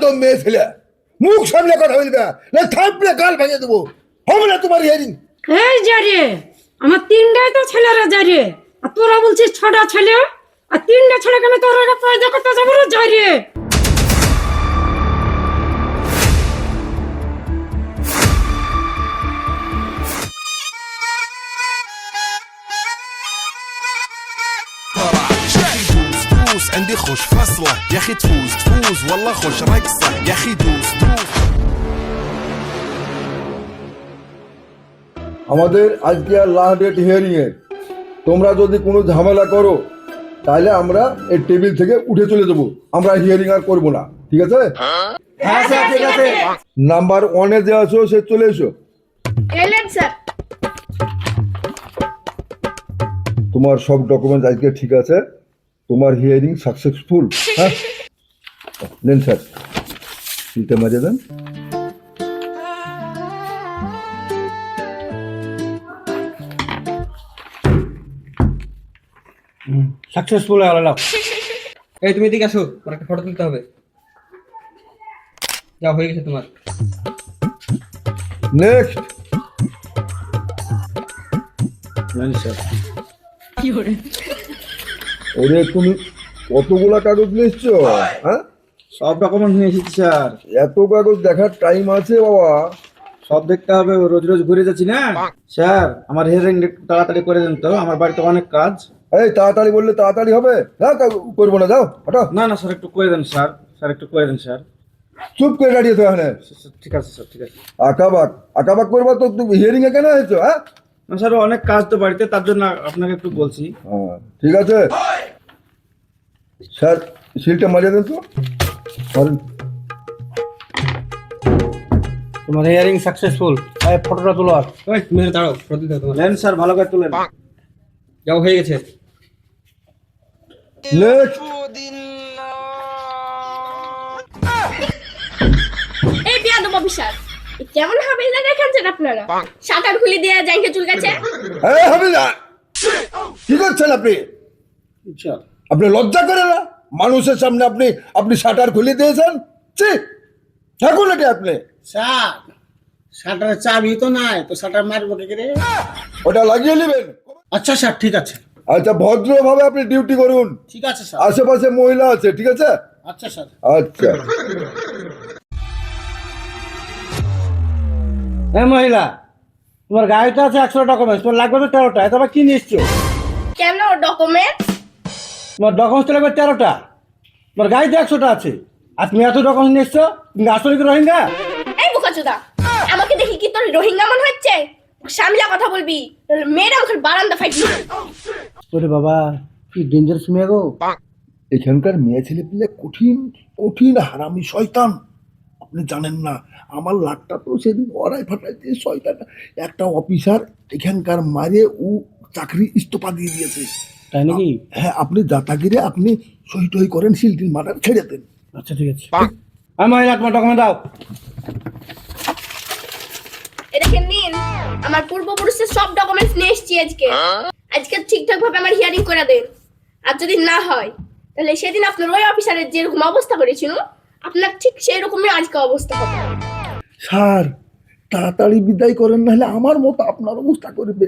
বেয়াদব মেয়ে ছেলে। মুখ সামনে কথা বলবে না থাপলে গাল ভেঙে দেবো। হবে না তোমার হিয়ারিং এই যারে আমার তিনটাই তো ছেলেরা যারে আর তোরা বলছিস ছটা ছেলে, আর তিনটা ছেলে কেন তোর পয়দা করতে যাব যারে دوس عندي خوش فصلة يا اخي تفوز تفوز والله خوش رقصة يا اخي دوس دوس আমাদের আজকে আর লাস্ট ডেট হিয়ারিং এর তোমরা যদি কোনো ঝামেলা করো তাহলে আমরা এই টেবিল থেকে উঠে চলে যাবো আমরা হিয়ারিং আর করবো না ঠিক আছে হ্যাঁ স্যার ঠিক আছে নাম্বার ওয়ানে যে আছো সে চলে এসো এলেন স্যার তোমার সব ডকুমেন্ট আজকে ঠিক আছে তোমার হিয়ারিং সাকসেসফুল হ্যাঁ? নেন স্যার সিলটা মারিয়ে দেন। সাকসেসফুল হয়ে গেল এই তুমি এদিকে আসো তোমার একটা ফটো তুলতে হবে। যা হয়ে গেছে তোমার। নেক্সট ওরে তুমি কতগুলা কাগজ নিয়ে এসছো হ্যাঁ? সব ডকুমেন্ট নিয়ে এসেছি স্যার। এত কাগজ দেখার টাইম আছে বাবা। সব দেখতে হবে রোজ রোজ ঘুরে যাচ্ছি না? স্যার আমার হিয়ারিং তাড়াতাড়ি করে দেন তো আমার বাড়িতে অনেক কাজ। এই তাড়াতাড়ি বললে তাড়াতাড়ি হবে? না করব না যাও হঠাৎ। না না স্যার একটু করে দেন স্যার। স্যার একটু করে দেন স্যার। চুপ করে দাঁড়িয়ে তো এখানে? ঠিক আছে স্যার ঠিক আছে। আঁকাবাক আঁকাবাক করব তো তুমি হিয়ারিং এ কেন হয়েছো হ্যাঁ? না স্যার অনেক কাজ তো বাড়িতে তার জন্য আপনাকে একটু বলছি। হ্যাঁ ঠিক আছে। স্যার সিলটা মারিয়ে দেন তো। মারেন। তোমার হিয়ারিং সাকসেসফুল এই ফটোটা তোলো আর। ওই তুমি দাঁড়াও ফটো তুলতে তোমার। নেন স্যার ভালো করে তুলেন। যাও হয়ে গেছে। নেক্সট এই বিয়াদব অফিসার এ কেমন হাবিলদার দেখাচ্ছেন আপনারা? সাঁতার খুলে দিয়ে জাইকে চুল গেছে এই হাবিলদার কি করছেন আপনি? স্যার আপনি লজ্জা করে না? মানুষের সামনে আপনি আপনি শাটার খুলে দিয়েছেন? ছি! থাকুন নাকি আপনি। স্যার শাটারের চাবি তো নাই তো শাটার মারবো কি করে ওটা লাগিয়ে নেবেন? আচ্ছা স্যার ঠিক আছে। আচ্ছা ভদ্রভাবে আপনি ডিউটি করুন। ঠিক আছে স্যার। আশেপাশে মহিলা আছে ঠিক আছে? আচ্ছা স্যার। আচ্ছা। হ্যাঁ মহিলা তোমার গাড়িতে আছে একশো ডকুমেন্টস তোমার লাগবে তো তেরোটা এত আবার কি নিচ্ছো কেন ডকুমেন্ট তোমার ডকুমেন্টস তো লাগবে তেরোটা। তোমার গাড়িতে একশোটা আছে। আর তুমি এত ডকুমেন্টস নিয়ে এসছো তুমি আসলে কি রোহিঙ্গা? এই বোকাচোদা আমাকে দেখি কি তোর রোহিঙ্গা মনে হচ্ছে? সামলা কথা বলবি মেয়েরা আমাকে বারান্দা ফাইটি ওরে বাবা কি ডেঞ্জারাস মেয়ে গো। এখানকার মেয়ে ছেলে পেলে কঠিন কঠিন হারামি শয়তান। আপনি জানেন না আমার লাটটা তো সেদিন ওরাই ফাটাইতে শয়তান একটা অফিসার এখানকার মারে ও চাকরি ইস্তফা দিয়ে দিয়েছে। তাই নাকি? হ্যাঁ আপনি দাতাগিরে আপনি সই টই করেন সিলটির মার্ডার ছেড়ে দেন। আচ্ছা ঠিক আছে। হ্যাঁ তোমার ডকুমেন্ট দাও। এটাকে নিন? আমার পূর্বপুরুষের সব ডকুমেন্টস নিয়ে এসেছি আজকে। আজকে ঠিকঠাক ভাবে আমার হিয়ারিং করে দেন। আর যদি না হয় তাহলে সেদিন আপনার ওই অফিসারের যেরকম অবস্থা করেছিল আপনার ঠিক সেই রকমই আজকে অবস্থা হবে। স্যার তাড়াতাড়ি বিদায় করেন নাহলে আমার মতো আপনার অবস্থা করবে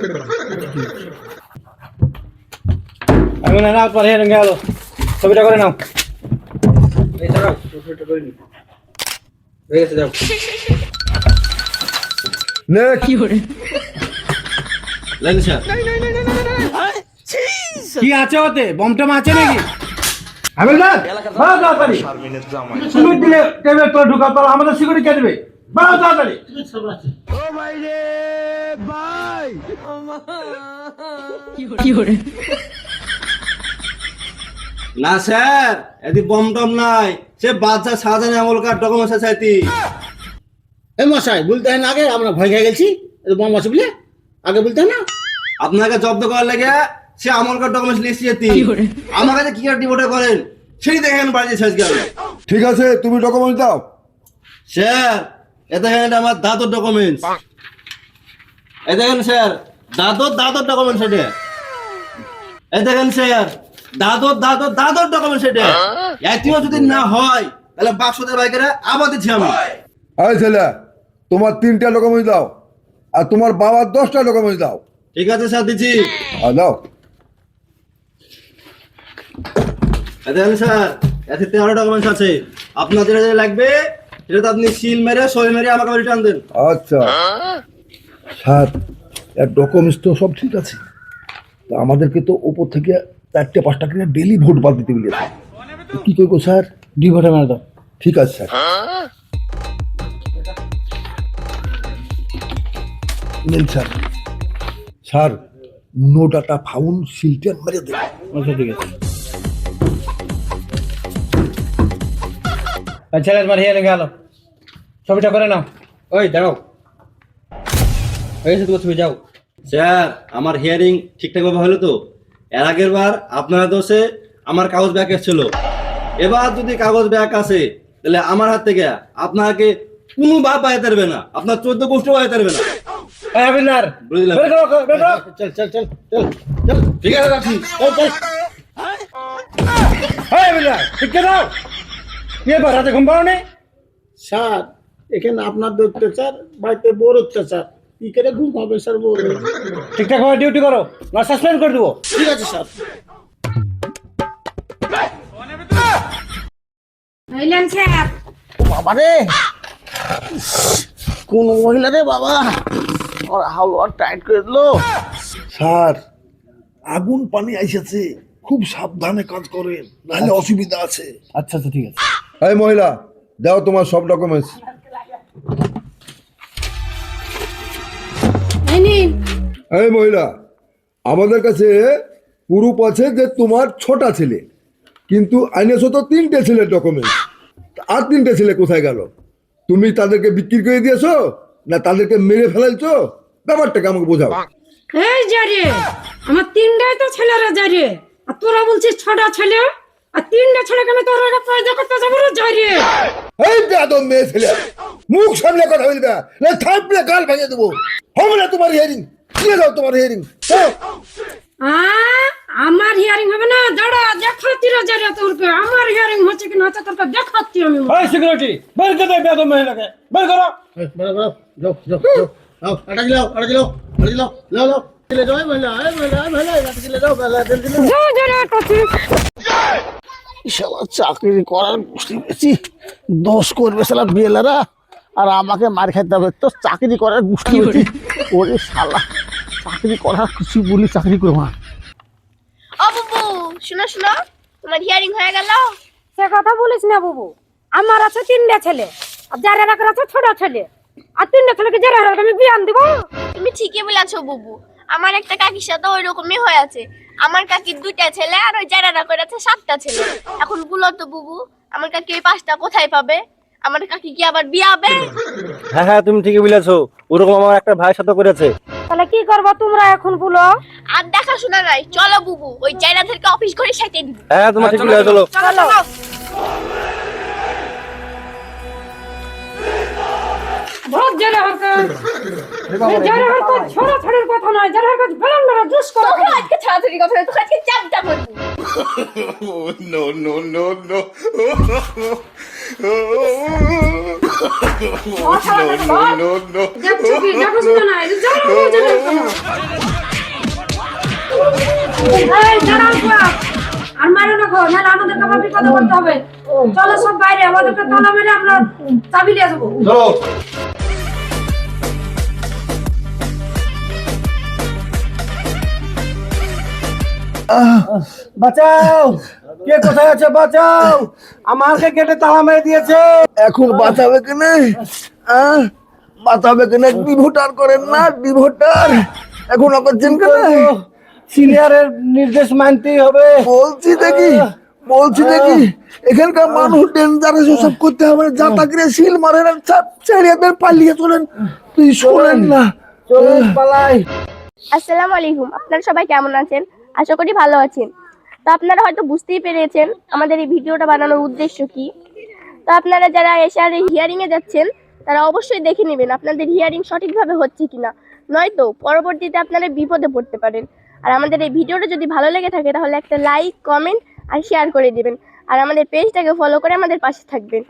আমি না নাও তোমার হিয়ারিং গেল ছবিটা করে নাও। এই দাঁড়াও ফটোটা করে নি হয়ে গেছে যাও। নেক্সট লেন স্যার কি আছে ওতে? বম টম আছে নাকি? হাবিলদার বাড়াও তাড়াতাড়ি। সিকিউরিটি দিলে টেবিল তোর ঢুকাও তাহলে আমাদের সিকিউরিটি কে দেবে? বাড়াও তাড়াতাড়ি। না স্যার এদি বম টম নাই। সে বাচ্চা সাজানে আমলকার ডকুমেন্টস আছে এতি এই মশাই বলতে হয় না আগে আমরা ভয় খেয়ে গেছি বোম আছে বলে? আগে বলতে হয় না? আপনাকে জব্দ করার লেগে সে আমলকার ডকুমেন্টস লিখছি এতি আমার কাছে কি আর ডিভোটে করেন? সেই দেখেন বাড়িতে শেষ গেল ঠিক আছে তুমি ডকুমেন্ট দাও। স্যার এ দেখেন এটা আমার দাদর ডকুমেন্টস এ দেখেন স্যার দাদর দাদর ডকুমেন্টস এটা এ দেখেন স্যার দাদর দাদর দাদর ডকুমেন্টস সেটা। এটিও যদি না হয় তাহলে বাক্স দিয়ে বাই করে আবার দিচ্ছি আমি। এই ছেলে তোমার তিনটা ডকুমেন্টস দাও আর তোমার বাবার দশটা ডকুমেন্টস দাও। ঠিক আছে স্যার দিচ্ছি। আর দাও। এই দেখেন স্যার এতে তেরো ডকুমেন্টস আছে। আপনাদের যেটা লাগবে সেটা তো আপনি সিল মেরে সই মেরে আমাকে রিটার্ন দেন। আচ্ছা। স্যার এর ডকুমেন্টস তো সব ঠিক আছে। তা আমাদেরকে তো উপর থেকে চারটে পাঁচটা করে ডেলি ভোট বাদ দিতে বলেছে তো কি করব স্যার? দুই ভোটে মেরে দাও ঠিক আছে স্যার। নেন sir. Sir no data found সিলটেন মেরে দেন। আচ্ছা ঠিক আছে। আর ছেলে তোমার হিয়ারিং গেল ছবিটা করে নাও। ওই দাঁড়াও। হয়েছে তোমার ছবি যাও। স্যার আমার হিয়ারিং ঠিকঠাক ভাবে হলো তো? এর আগের বার আপনার দোষে আমার কাগজ ব্যাক এসেছিল। এবার যদি কাগজ ব্যাক আসে তাহলে আমার হাত থেকে আপনাকে কোনো বা পাইতে পারবে না আপনার চোদ্দ গোষ্ঠ পাইতে পারবে না। আবিনার বুঝলাম। বের করো বের করো। চল চল চল চল চল ঠিক আছে রাখছি চল আবিনার ঠিক দাও। কি এবার রাতে ঘুম পাও নি স্যার এখানে আপনার অত্যাচার বাড়িতে বোর অত্যাচার। কি করে ঘুম স্যার বোর ঠিকঠাক ভাবে ডিউটি করো না সাসপেন্ড করে দেবো। ঠিক আছে স্যার। এইলেন স্যার। বাবা রে। কোন মহিলা রে বাবা? ওর হাওয়া টাইট করে দিলো। স্যার আগুন পানি আইসেছে খুব সাবধানে কাজ করেন নাহলে অসুবিধা আছে। আচ্ছা আচ্ছা ঠিক আছে। এই মহিলা দাও তোমার সব ডকুমেন্টস এই মহিলা আমাদের কাছে প্রুফ আছে যে তোমার ছোটা ছেলে। কিন্তু আইনেছো তো তিনটে ছেলের ডকুমেন্ট আর তিনটে ছেলে কোথায় গেল? তুমি তাদেরকে বিক্রি করে দিয়েছ না তাদেরকে মেরে ফেলাইছো? ব্যাপারটাকে আমাকে বোঝাও। এই যারে আমার তিনটাই তো ছেলেরা যারে। আর তোরা বলছিস ছটা ছেলে? আর তিনটা ছেলেকে আমি তোর পয়দা করতে যাব রে যারে এই বেদম মেয়ে ছেলে। মুখ সামনে কথা বলবে না। থাপলে গাল ভেঙে দেবো। হবে না তোমার হিয়ারিং দিয়ে দাও তোমার হিয়ারিং আমার হিয়ারিং হবে না? দাঁড়া দেখাচ্ছি রে যারে তোরকে। আমার হিয়ারিং হচ্ছে কি না হচ্ছে তোরকে দেখাচ্ছি আমি সিকিউরিটি বের করে দেয় বেদম মহিলাকে বের করো। বেরো, বেরো, যাও, যাও, যাও। যাও, আটা দিলাও, আটা দিলাও, আটা দিলাও, লাও, লাও। দিলে যাও, এই মহিলা, এই মহিলা, এই মহিলা, দিলে যাও, বেলা, দিলে দিলে। যা যারে করছিস শালা চাকরি করার বুঝতে পেরেছি দোষ করবে শালা বিয়েলারা আর আমাকে মার খাইতে হবে। তো চাকরি করার পেরেছি ওরে শালা চাকরি করার কিছু বলি চাকরি করব না ও বুবু শুনো শুনো তোমার হিয়ারিং হয়ে গেল? সে কথা বলিস না বাবু। আমার আছে তিনটা ছেলে আর যারা রাখার আছে ছোট ছেলে। আর তিনটা ছেলেকে যারা রাখার আমি বিয়ান দিব। তুমি ঠিকই বলেছ বুবু। আমার একটা কাকির সাথে ওই রকমই হয়ে আছে আমার কাকির দুইটা ছেলে আর ওই জায়গাটা করে আছে সাতটা ছেলে। এখন বলো তো বুবু আমার কাকি ওই পাঁচটা কোথায় পাবে? আমার কাকি কি আবার বিয়ে হবে? হ্যাঁ হ্যাঁ তুমি ঠিকই বলেছ। ওরকম আমার একটা ভাই সাথে করেছে। তাহলে কি করব তোমরা এখন বলো? আর দেখা শোনা নাই। চলো বুবু ওই জায়গাদেরকে অফিস করে সাইতে দিব হ্যাঁ তোমার ঠিক বলেছ। চলো চলো। যারা হরকত যারা হরকত ছোড়া ছোড়ের কথা নয় যারা হরকত বেলান বেলা জুস করে তোকে আজকে ছাড়াছাড়ি কথা না, তোকে আজকে চাপটা করব no, no, no, no. no, no, no. দেখছ কি দেখাশোনা নাই যারা হরকত এই যারা আর মারো না গো নাহলে আমাদেরকে আবার বিপদে পড়তে হবে চলো সব বাইরে আমাদেরকে তালা মেরে আমরা চাবি নিয়ে যাব বাঁচাও! কে কোথায় আছে? বাঁচাও! আমাকে গেটে তালা মেরে দিয়েছে! এখন বাঁচাবে কেনে আহ, বাঁচাবে কেনে ডিভোটার করেন না ডিভোটার এখন করছেন কেনে সিনিয়রের নির্দেশ মানতেই হবে। বলছি দেখি বলছি দেখি। এখানকার মানুষ ডেঞ্জারাস সব করতে হবে। যা তাকে সিল মারেন ছেড়ে পালিয়ে চলেন তুই শোনেন না। চলুন পালাই। আসসালামু আলাইকুম। আপনারা সবাই কেমন আছেন? আশা করি ভালো আছেন। তো আপনারা হয়তো বুঝতেই পেরেছেন আমাদের এই ভিডিওটা বানানোর উদ্দেশ্য কি। তো আপনারা যারা এসআর হিয়ারিং এ যাচ্ছেন, তারা অবশ্যই দেখে নেবেন আপনাদের হিয়ারিং সঠিকভাবে হচ্ছে কিনা। নয়তো পরবর্তীতে আপনারা বিপদে পড়তে পারেন। আর আমাদের এই ভিডিওটা যদি ভালো লেগে থাকে, তাহলে একটা লাইক কমেন্ট আর শেয়ার করে দেবেন। আর আমাদের পেজটাকে ফলো করে আমাদের পাশে থাকবেন।